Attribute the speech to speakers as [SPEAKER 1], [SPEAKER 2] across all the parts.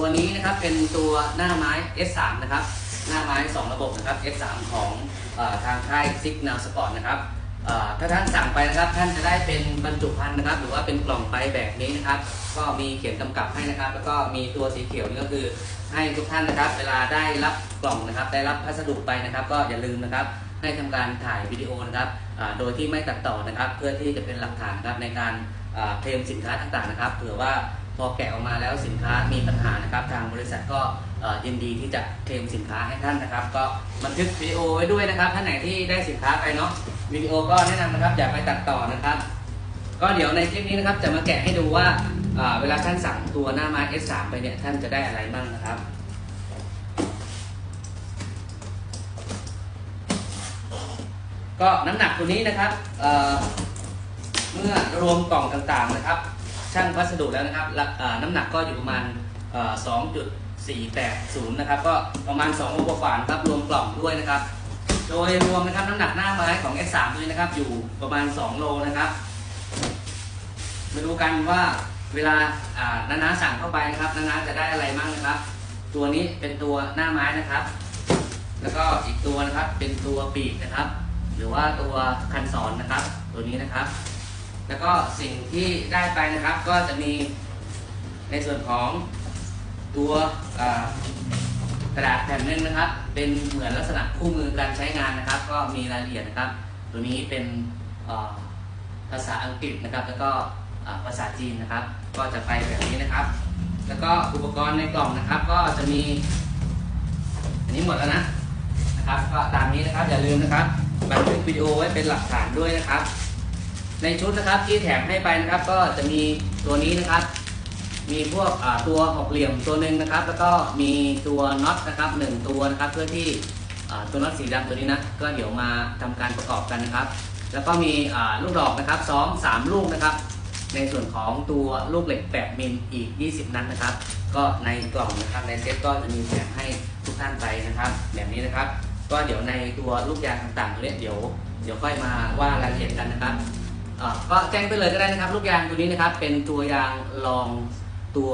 [SPEAKER 1] ตัวนี้นะครับเป็นตัวหน้าไม้ S3 นะครับ หน้าไม้ 2 ระบบนะครับ S3 ของอทางค่าย Signal Sport นะครับถ้าท่านสั่งไปนะครับท่านจะได้เป็นบรรจุภัณฑ์นะครับ หรือว่าเป็นกล่องไปแบบนี้นะครับ ก็มีเขียนกำกับให้นะครับ แล้วก็มีตัวสีเขียวนี่ก็คือให้ทุกท่านนะครับ เวลาได้รับกล่องนะครับ ได้รับพัสดุไปนะครับ ก็อย่าลืมนะครับ ให้ทำการถ่ายวิดีโอนะครับโดยที่ไม่ตัดต่อนะครับ เพื่อที่จะเป็นหลักฐานครับในการเคลมสินค้าต่างๆนะครับเผื่อว่าพอแกะออกมาแล้วสินค้ามีปัญหา ยินดีที่จะเคลมสินค้าให้ท่านนะครับ ก็บันทึกวิดีโอไว้ด้วยนะครับท่านไหนที่ได้สินค้าไปเนาะวิดีโอก็แนะนำนะครับอย่าไปตัดต่อนะครับ ก็เดี๋ยวในคลิปนี้นะครับจะมาแกะให้ดูว่าเวลาท่านสั่งตัวหน้าไม้ S3 ไปเนี่ยท่านจะได้อะไรบ้างนะครับก็น้ำหนักตัวนี้นะครับเเมื่อรวมกล่องต่างๆนะครับช่างพัสดุแล้วนะครับน้ำหนักก็อยู่ประมาณเอ่อ 480 นะครับ ก็ประมาณ2โลกว่าๆนครับรวมกล่องด้วยนะครับ โดยรวมนะครับน้ำหนักหน้าไม้ของ S3 ด้วยนะครับ อยู่ประมาณ 2 โลนะครับมาดูกันว่าเวลาอ่านานาสั่งเข้าไปนะครับนานาจะได้อะไรบ้างนะครับ ตัวนี้เป็นตัวหน้าไม้นะครับ แล้วก็อีกตัวนะครับเป็นตัวปีกนะครับ หรือว่าตัวคันศรนะครับ ตัวนี้นะครับ แล้วก็สิ่งที่ได้ไปนะครับก็จะมีในส่วนของ ตัวกระดาษแผ่นหนึงนะครับ เป็นเหมือนลักษณะคู่มือการใช้งานนะครับ ก็มีรายละเอียดนะครับ ตัวนี้เป็นภาษาอังกฤษนะครับ แล้วก็ภาษาจีนนะครับ ก็จะไปแบบนี้นะครับ แล้วก็อุปกรณ์ในกล่องนะครับ ก็จะมี อันนี้หมดแล้วนะนะครับ ก็ตามนี้นะครับอย่าลืมนะครับบันทึกวิดีโอไว้เป็นหลักฐานด้วยนะครับ ในชุดนะครับที่แถมให้ไปนะครับ ก็จะมีตัวนี้นะครับ มีพวกตัวหกเหลี่ยมตัวหนึ่งนะครับ แล้วก็มีตัวน็อตนะครับหนึ่งตัวนะครับเพื่อที่ตัวน็อตสีดำตัวนี้นะก็เดี๋ยวมาทำการประกอบกันนะครับ แล้วก็มีลูกดอกนะครับสองสามลูกนะครับ ในส่วนของตัวลูกเหล็ก8มิลอีก 20 นัดนะครับ ก็ในกล่องนะครับในเซ็ตก็จะมีแถมให้ทุกท่านไปนะครับ แบบนี้นะครับ ก็เดี๋ยวในตัวลูกยางต่างๆเนี้ยเดี๋ยวเดี๋ยวค่อยมาว่ารายละเอียดกันนะครับก็แจ้งไปเลยก็ได้นะครับ ลูกยางตัวนี้นะครับเป็นตัวยางรอง ตัว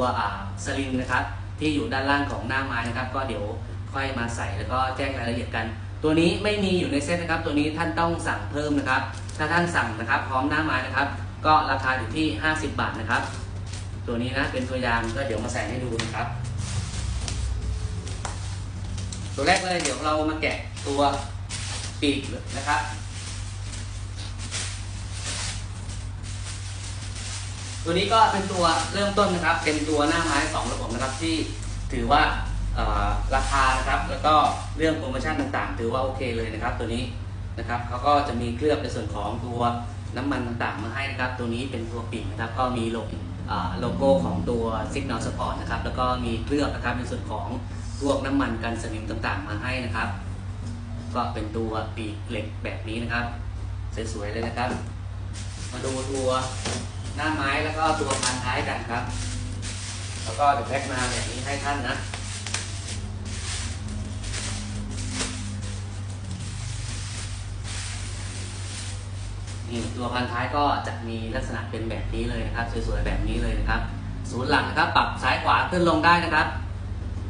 [SPEAKER 1] สลิงนะครับ ที่อยู่ด้านล่างของหน้าไม้นะครับ ก็เดี๋ยวค่อยมาใส่แล้วก็แจ้งรายละเอียดกัน ตัวนี้ไม่มีอยู่ในเซ็ตนะครับ ตัวนี้ท่านต้องสั่งเพิ่มนะครับ ถ้าท่านสั่งนะครับ พร้อมหน้าไม้นะครับ ก็ราคาอยู่ที่ 50 บาทนะครับ ตัวนี้นะเป็นตัวยางก็เดี๋ยวมาใส่ให้ดูนะครับ ตัวแรกเลยเดี๋ยวเรามาแกะตัวปีกนะครับ ตัวนี้ก็เป็นตัวเริ่มต้นนะครับ เป็นตัวหน้าไม้สองระบบนะครับที่ถือว่าราคานะครับ แล้วก็เรื่องโปรโมชั่นต่างๆ ถือว่าโอเคเลยนะครับ ตัวนี้นะครับเขาก็จะมีเคลือบในส่วนของตัวน้ำมันต่างๆมาให้นะครับ ตัวนี้เป็นตัวปีกนะครับ ก็มีโลโก้โลโก้ของตัว Signal Sport นะครับ แล้วก็มีเคลือบนะครับในส่วนของพวกน้ำมันกันสนิมต่างๆ มาให้นะครับ ก็เป็นตัวปีกเหล็กแบบนี้นะครับ สวยๆเลยนะครับ มาดูตัว หน้าไม้แล้วก็ตัวพันท้ายกันครับ แล้วก็เดี๋ยวแพ็คมาแบบนี้ให้ท่านนะนี่ตัวพันท้ายก็จะมีลักษณะเป็นแบบนี้เลยนะครับ สวยๆแบบนี้เลยนะครับ ศูนย์หลังนะครับ ปรับซ้ายขวาขึ้นลงได้นะครับ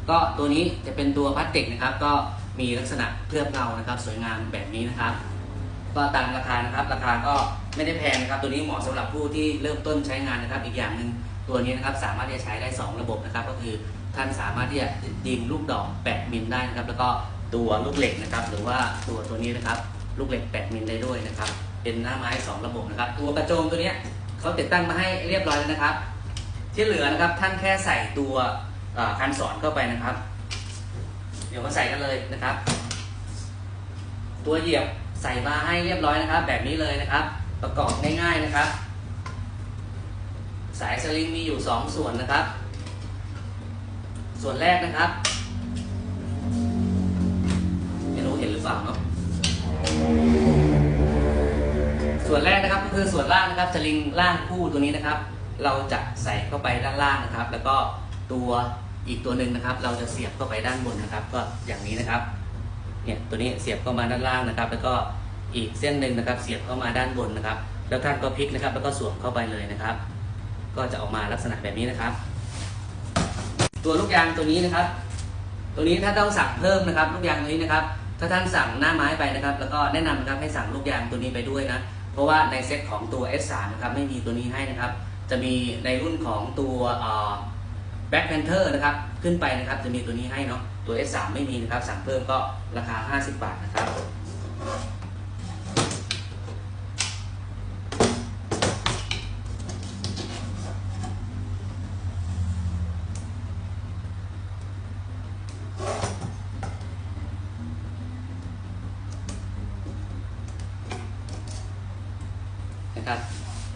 [SPEAKER 1] ก็ตัวนี้จะเป็นตัวพลาสติกนะครับ ก็มีลักษณะเคลือบเงานะครับ สวยงามแบบนี้นะครับ ก็ตามราคานะครับ ราคาก็ ไม่ได้แพงนะครับ ตัวนี้เหมาะสำหรับผู้ที่เริ่มต้นใช้งานนะครับ อีกอย่างหนึ่งตัวนี้นะครับสามารถที่จะใช้ได้ 2 ระบบนะครับ ก็คือท่านสามารถที่จะยิงลูกดอก8มิลได้นะครับ แล้วก็ตัวลูกเหล็กนะครับ หรือว่าตัวตัวนี้นะครับ ลูกเหล็ก8มิลได้ด้วยนะครับ เป็นหน้าไม้ 2 ระบบนะครับ ตัวกระโจมตัวนี้เขาติดตั้งมาให้เรียบร้อยแล้วนะครับ ที่เหลือนะครับท่านแค่ใส่ตัวคันสอนเข้าไปนะครับ เดี๋ยวมาใส่กันเลยนะครับ ตัวเหยียบใส่มาให้เรียบร้อยนะครับ แบบนี้เลยนะครับ ประกอบง่ายๆนะครับ สายสลิงมีอยู่ 2 ส่วนนะครับ ส่วนแรกนะครับไม่รู้เห็นหรือเปล่าเนาะส่วนแรกนะครับก็คือส่วนล่างนะครับสลิงล่างคู่ตัวนี้นะครับ เราจะใส่เข้าไปด้านล่างนะครับ แล้วก็ตัวอีกตัวหนึ่งนะครับ เราจะเสียบเข้าไปด้านบนนะครับ ก็อย่างนี้นะครับเนี่ยตัวนี้เสียบเข้ามาด้านล่างนะครับ แล้วก็ อีกเส้นหนึ่งนะครับ เสียบเข้ามาด้านบนนะครับ แล้วท่านก็พลิกนะครับ แล้วก็สวมเข้าไปเลยนะครับ ก็จะออกมาลักษณะแบบนี้นะครับ ตัวลูกยางตัวนี้นะครับ ตัวนี้ถ้าต้องสั่งเพิ่มนะครับ ลูกยางตัวนี้นะครับ ถ้าท่านสั่งหน้าไม้ไปนะครับ แล้วก็แนะนำนะครับให้สั่งลูกยางตัวนี้ไปด้วยนะ เพราะว่าในเซ็ตของตัว S3 นะครับไม่มีตัวนี้ให้นะครับ จะมีในรุ่นของตัวแบ็คแพนเทอร์นะครับขึ้นไปนะครับจะมีตัวนี้ให้เนาะตัว S3 ไม่มีนะครับ สั่งเพิ่มก็ราคา 50 บาทนะครับ นะครับ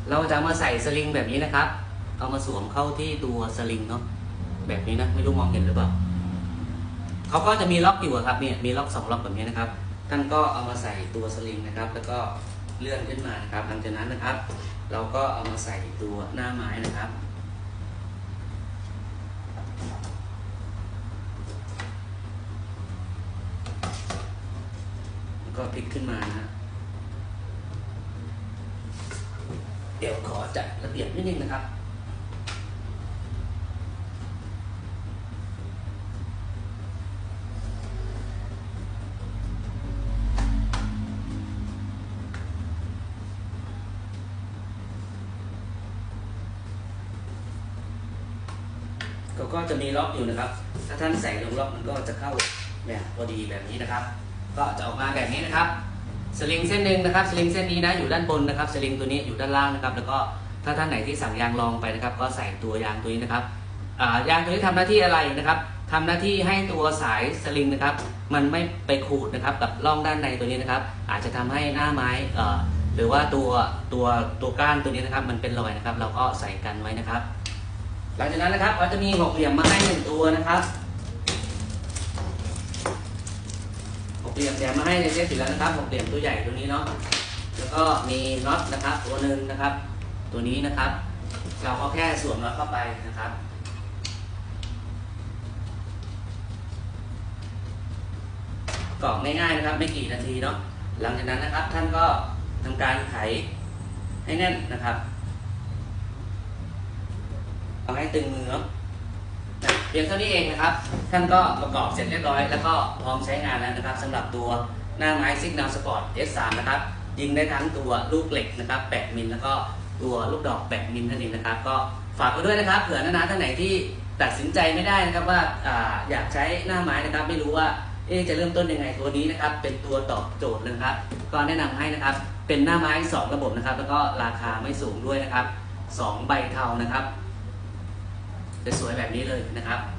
[SPEAKER 1] เราจะมาใส่สลิงแบบนี้นะครับ เอามาสวมเข้าที่ตัวสลิงเนาะแบบนี้นะไม่รู้มองเห็นหรือเปล่าเขาก็จะมีล็อกอยู่ครับเนี่ยมีล็อกสองล็อกแบบนี้นะครับท่านก็เอามาใส่ตัวสลิงนะครับ แล้วก็เลื่อนขึ้นมานะครับ หลังจากนั้นนะครับ เราก็เอามาใส่ตัวหน้าไม้นะครับแล้วก็พลิกขึ้นมานะฮะ เดี๋ยวขอจัดระเบียบนิดนึงนะครับก็ก็จะมีล็อกอยู่นะครับ ถ้าท่านใส่ลงล็อกมันก็จะเข้าแบบพอดีแบบนี้นะครับ ก็จะออกมาแบบนี้นะครับ สลิงเส้นหนึ่งนะครับสลิงเส้นนี้นะอยู่ด้านบนนะครับสลิงตัวนี้อยู่ด้านล่างนะครับ แล้วก็ถ้าท่านไหนที่สั่งยางรองไปนะครับ ก็ใส่ตัวยางตัวนี้นะครับยางตัวนี้ทำหน้าที่อะไรนะครับทำหน้าที่ให้ตัวสายสลิงนะครับ มันไม่ไปขูดนะครับกับร่องด้านในตัวนี้นะครับ อาจจะทำให้หน้าไม้หรือว่าตัวตัวตัวก้านตัวนี้นะครับ มันเป็นรอยนะครับ เราก็ใส่กันไว้นะครับ หลังจากนั้นนะครับเราจะมีหกเหลี่ยมมาให้หนึ่งตัวนะครับหก เหลี่ยมแถมมาให้ในเซตอยู่แล้วนะครับหกเหลี่ยมตัวใหญ่ตัวนี้เนาะแล้วก็มีน็อตนะครับ ตัวหนึ่งนะครับ ตัวนี้นะครับ เราก็แค่สวมน็อตเข้าไปนะครับกรอกง่ายๆนะครับ ไม่กี่นาทีเนาะหลังจากนั้นนะครับ ท่านก็ทำการไขให้แน่นนะครับเอาให้ตึงมือเนาะ เพียงเท่านี้เองนะครับ ท่านก็ประกอบเสร็จเรียบร้อย แล้วก็พร้อมใช้งานแล้วนะครับสำหรับตัวหน้าไม้ซิกน l สปอร์ต S3 นะครับ ยิงได้ทั้งตัวลูกเหล็กนะครับ 8 มิลแล้วก็ตัวลูกดอก8มิลนั่นเองนะครับ ก็ฝากไว้ด้วยนะครับ เผื่อนานาท่านไหนที่ตัดสินใจไม่ได้นะครับว่าอาอยากใช้หน้าไม้นะครับ ไม่รู้ว่าเอ๊จะเริ่มต้นยังไงตัวนี้นะครับ เป็นตัวตอบโจทย์เลยนะครับ ก็แนะนำให้นะครับ เป็นหน้าไม้ 2 ระบบนะครับ แล้วก็ราคาไม่สูงด้วยนะครับ 2 ใบเทานะครับ สวยแบบนี้เลยนะครับ